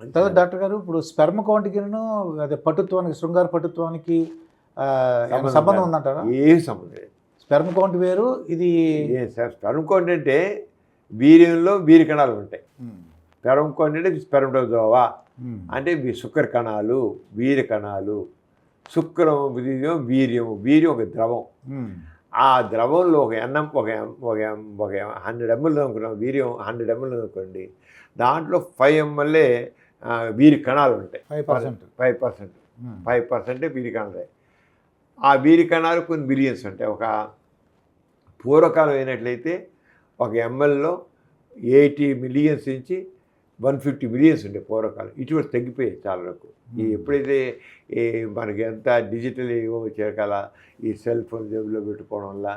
తర్వాత డాక్టర్ గారు ఇప్పుడు స్పెర్మ్ కౌంట్కి అదే పటుత్వానికి శృంగార పటుత్వానికి సంబంధం ఉందంటారా? ఏం సంబంధం స్పెర్మ్ కౌంట్ వేరు ఇది సార్ స్పెరంకోండి అంటే వీర్యంలో వీరి కణాలు ఉంటాయి. ఉమ్, స్పెరంకోండి అంటే స్పెరంటోజోవా ఉమ్, అంటే శుక్ర కణాలు వీర కణాలు శుక్రం వీర్యం వీర్యం వీర్యం ఒక ద్రవం. ఆ ద్రవంలో ఒక ఎన్నం ఒక ఒక ఒక హండ్రెడ్ ఎంఎల్ అనుకున్నాం వీర్యం హండ్రెడ్ ఎంఎల్ అనుకోండి. దాంట్లో ఫైవ్ ఎంఎల్ఏ వీరి కణాలు ఉంటాయి. Five percent five percent five పర్సెంటే వీరి కణాలు ఆ వీరి కణాలు కొన్ని బిలియన్స్ ఉంటాయి. ఒక పూర్వకాలం అయినట్లయితే ఒక ఎంఎల్లో ఎయిటీ మిలియన్స్ నుంచి వన్ ఫిఫ్టీ మిలియన్స్ ఉండే పూర్వకాలం. ఇటువంటి తగ్గిపోయాయి చాలా వరకు. ఈ ఎప్పుడైతే ఈ మనకి ఎంత డిజిటల్ ఏవో వచ్చారు కదా ఈ సెల్ ఫోన్ జేబులో పెట్టుకోవడం వల్ల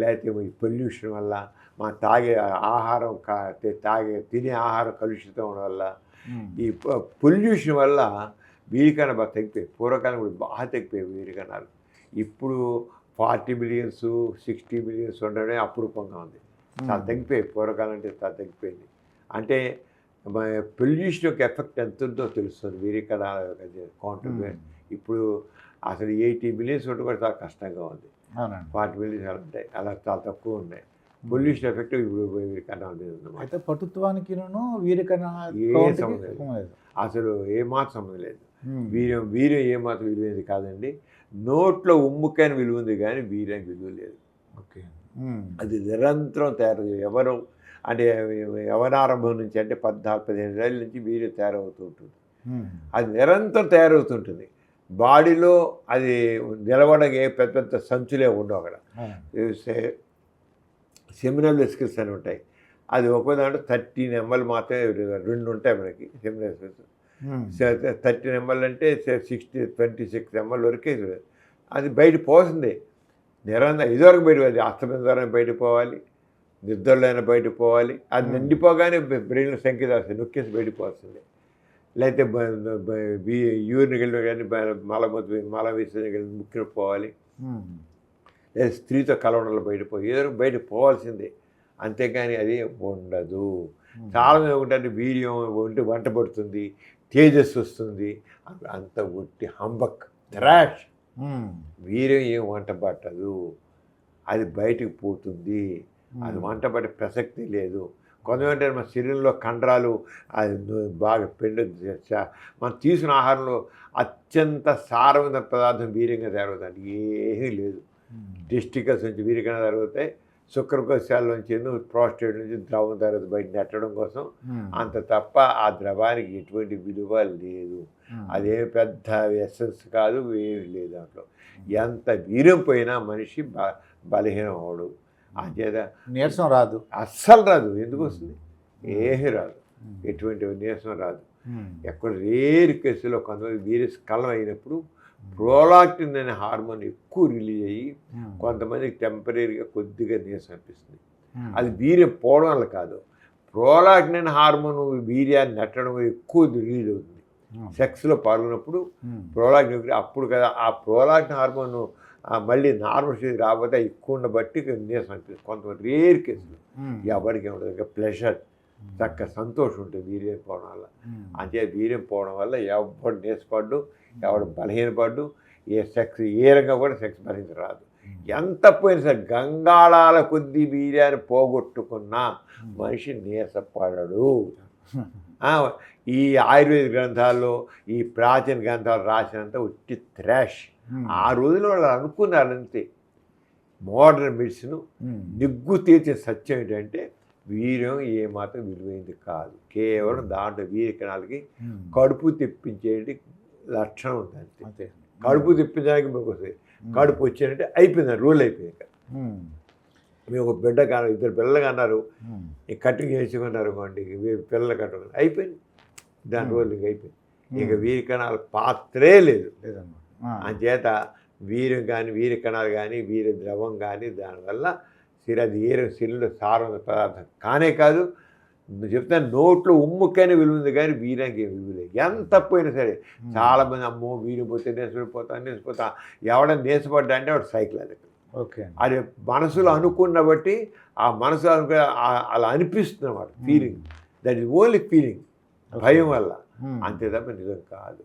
లేకపోతే ఈ పొల్యూషన్ వల్ల మా తాగే ఆహారం కా తాగే తినే ఆహారం కలుషితం వల్ల ఈ పొల్యూషన్ వల్ల వీరికన్నా బాగా తగ్గిపోయాయి పూర్వకాలం కూడా బాగా తగ్గిపోయాయి వీరికన్నాలు ఇప్పుడు ఫార్టీ మిలియన్స్ సిక్స్టీ మిలియన్స్ ఉండడమే అపురూపంగా ఉంది. చాలా తగ్గిపోయాయి పూర్వకాలం అంటే చాలా తగ్గిపోయింది అంటే పొల్యూషన్ యొక్క ఎఫెక్ట్ ఎంత ఉందో తెలుస్తుంది వీరికణాల కౌంటర్ ఇప్పుడు అసలు ఎయిటీ మిలియన్స్ ఉంటే కూడా చాలా కష్టంగా ఉంది. ఫార్టీ మిలియన్స్ అలా ఉంటాయి. అలా చాలా తక్కువ ఉన్నాయి. పొల్యూషన్ ఎఫెక్ట్ ఇప్పుడు వీరికణాల మీద ఉందన్నమాట అయితే పటుత్వానికి ఏ. సంబంధం లేదు. అసలు ఏమాత్రం సంబంధం లేదు. ఉమ్, వీర్యం వీర్యం ఏమాత్రం విలువైంది కాదండి. నోట్లో ఉమ్ముకైన విలువ ఉంది కానీ వీర్యం విలువ లేదు. ఓకే. అది నిరంతరం తయారు ఎవరు అంటే యవనారంభం నుంచి అంటే పద్నాలుగు పదిహేను ఏళ్ళ నుంచి వీర్యం తయారవుతూ ఉంటుంది. అది నిరంతరం తయారవుతుంటుంది. బాడీలో అది నిలబడగే పెద్ద పెద్ద సంచులే ఉండవు అక్కడ. సెమినల్ వెసికల్స్ అని ఉంటాయి. అది ఒక్కో దాంట్లో థర్టీన్ ఎంఎల్ మాత్రమే రెండు ఉంటాయి మనకి seminal vesicles um, thirteen ML అంటే సిక్స్టీ ట్వంటీ సిక్స్ ఎంఎల్ వరకే. అది బయట పోతుంది నిరంతరం ఇదివరకు బయట పోవాలి అస్తమైన ద్వారా బయట పోవాలి. నిద్రలో అయినా బయట పోవాలి. అది. నిండిపోగానే బ్రెయిన్ సంఖ్య వస్తుంది నొక్కేసి బయట పోతుంది లేకపోతే యూరిన్ వెళ్ళి కానీ మల విసర్జన వెళ్ళి ముక్కిన పోవాలి. లేదా స్త్రీతో కలవడంలో బయట పోయి ఏదో ఒకటి బయట పోవాల్సిందే. అంతేగాని అది ఉండదు. ఉమ్, చాలా మంది ఏమంటారు వీర్యం ఒంటి వంట పడుతుంది తేజస్సు వస్తుంది. అంత ఒట్టి హంబక్ ఉమ్, వీర్యం ఏం వంట పట్టదు. అది బయటికి పోతుంది. అది వంట పట్టే ప్రసక్తి లేదు. కొంతమంది మన శరీరంలో కండరాలు అది బాగా పెండు మనం తీసుకున్న ఆహారంలో అత్యంత సారమైన పదార్థం వీర్యంగా తయారవుతుంది. ఏమీ లేదు. ఉమ్, టెస్టికల్స్ నుంచి వీరికైనా తయారవుతాయి శుక్రకోశాల నుంచి ప్రాస్టేట్ నుంచి ద్రవం తయారవుతుంది బయట నెట్టడం కోసం ఉమ్, అంత తప్ప ఆ ద్రవానికి ఎటువంటి విలువ లేదు. ఉమ్, అదేమి పెద్ద ఎసెన్స్ కాదు ఏమి లేదు దాంట్లో. ఎంత వీర్యం పోయినా మనిషి బ బలహీనం అవడు. ఆ చేత నీరసం రాదు. అస్సలు రాదు. ఎందుకు వస్తుంది? ఏమీ రాదు. ఎటువంటి నీరసం రాదు. ఎక్కడ రేరు కేసులో కొంతమంది వీర్య స్కలం అయినప్పుడు ప్రోలాక్టిన్ అనే హార్మోన్ ఎక్కువ రిలీజ్ అయ్యి ఉమ్, కొంతమందికి టెంపరీగా కొద్దిగా నీరసం అనిపిస్తుంది. ఉమ్, అది వీర్యం పోవడం వల్ల కాదు. ప్రోలాక్టిన్ హార్మోన్ వీర్యాన్ని నెట్టడం ఎక్కువ రిలీజ్ అవుతుంది. ఉమ్, సెక్స్లో పాల్గొన్నప్పుడు ప్రోలాక్టిన్ అప్పుడు కదా ఆ ప్రోలాక్టిన్ హార్మోన్ మళ్ళీ నార్మల్ స్టేజ్ రాకపోతే ఎక్కువ ఉండబట్టి నీరసం అనిపిస్తుంది. కొంతమంది రేర్ కేసులు. ఎవరికి ఉండదు ఇంకా ప్లెజర్ చక్క సంతోషం ఉంటుంది వీర్యం పోవడం వల్ల. ఉమ్, అంతే వీర్యం పోవడం వల్ల ఎవడు నేర్చుపడ్డు ఎవడు బలహీనపడ్డు ఏ సెక్స్ ఏ రంగా కూడా సెక్స్ భరించరాదు ఎంత పోయినా సరే గంగాళాల కొద్ది వీర్యాన్ని పోగొట్టుకున్నా మనిషి నీరసపడడు. ఈ ఆయుర్వేద గ్రంథాల్లో ఈ ప్రాచీన గ్రంథాలు రాసినంత ఉట్టి థ్రాష్ ఉమ్, ఆ రోజుల్లో వాళ్ళు అనుకున్నారంతే. మోడర్న్ మెడిసిన్ నిగ్గు తీర్చిన సత్యం ఏంటంటే వీర్యం ఏమాత్రం విలువైంది కాదు. కేవలం దాంట్లో వీర్య కణాలకి ఉమ్, కడుపు తెప్పించేటి లక్షణం ఉంది అంతే. కడుపు తెప్పించడానికి మీకు వస్తుంది కడుపు వచ్చిందంటే అయిపోయింది రూల్ అయిపోయింది ఉమ్, మేము ఒక బిడ్డ కాను ఇద్దరు పిల్లలు అన్నారు. కటింగ్ చేసుకున్నారు ఇవి పిల్లలు కట్టుకున్నారు. అయిపోయింది. దాని Hmm. రోజులు ఇంక అయిపోయింది. ఇక Hmm. వీరి కణాల పాత్రే లేదు. లేదమ్మా. ఆ, అంచేత వీర్యం కానీ వీరి కణాలు కానీ వీరి ద్రవం కానీ దానివల్ల సిర అది ఏరు శరీరంలో సారం పదార్థం. కానే కాదు నువ్వు చెప్తాను నోట్లో ఉమ్ముకైనా విలువ ఉంది కానీ వీరానికి ఏం విలువ లేదు. ఎంత పోయినా సరే చాలామంది అమ్మో వీరు పోతే నేసిపోతా నేసిపోతా ఎవడన్నా నేసిపడ్డా అంటే వాడు సైకిల్ అది ఓకే అది మనసులో అనుకున్న బట్టి ఆ మనసులో అనుకున్న ఆ- అలా అనిపిస్తుంది అన్నమాట feeling that is only feeling భయం వల్ల. అంతే తప్ప నిజం కాదు.